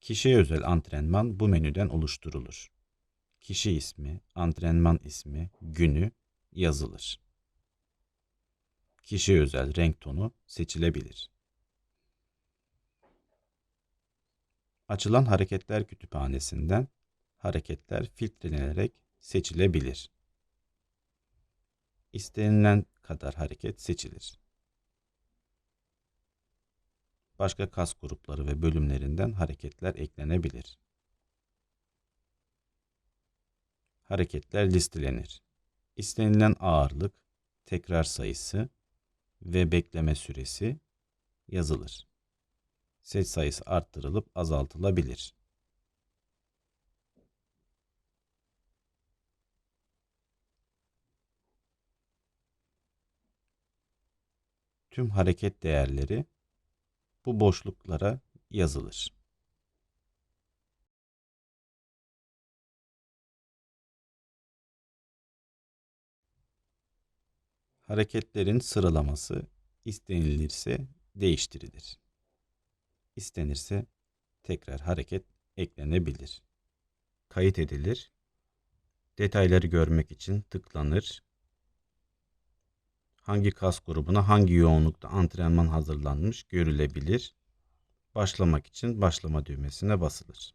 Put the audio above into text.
Kişiye özel antrenman bu menüden oluşturulur. Kişi ismi, antrenman ismi, günü yazılır. Kişiye özel renk tonu seçilebilir. Açılan hareketler kütüphanesinden hareketler filtrelenerek seçilebilir. İstenilen kadar hareket seçilir. Başka kas grupları ve bölümlerinden hareketler eklenebilir. Hareketler listelenir. İstenilen ağırlık, tekrar sayısı ve bekleme süresi yazılır. Set sayısı arttırılıp azaltılabilir. Tüm hareket değerleri bu boşluklara yazılır. Hareketlerin sıralaması istenilirse değiştirilir. İstenirse tekrar hareket eklenebilir. Kayıt edilir. Detayları görmek için tıklanır. Hangi kas grubuna hangi yoğunlukta antrenman hazırlanmış görülebilir. Başlamak için başlama düğmesine basılır.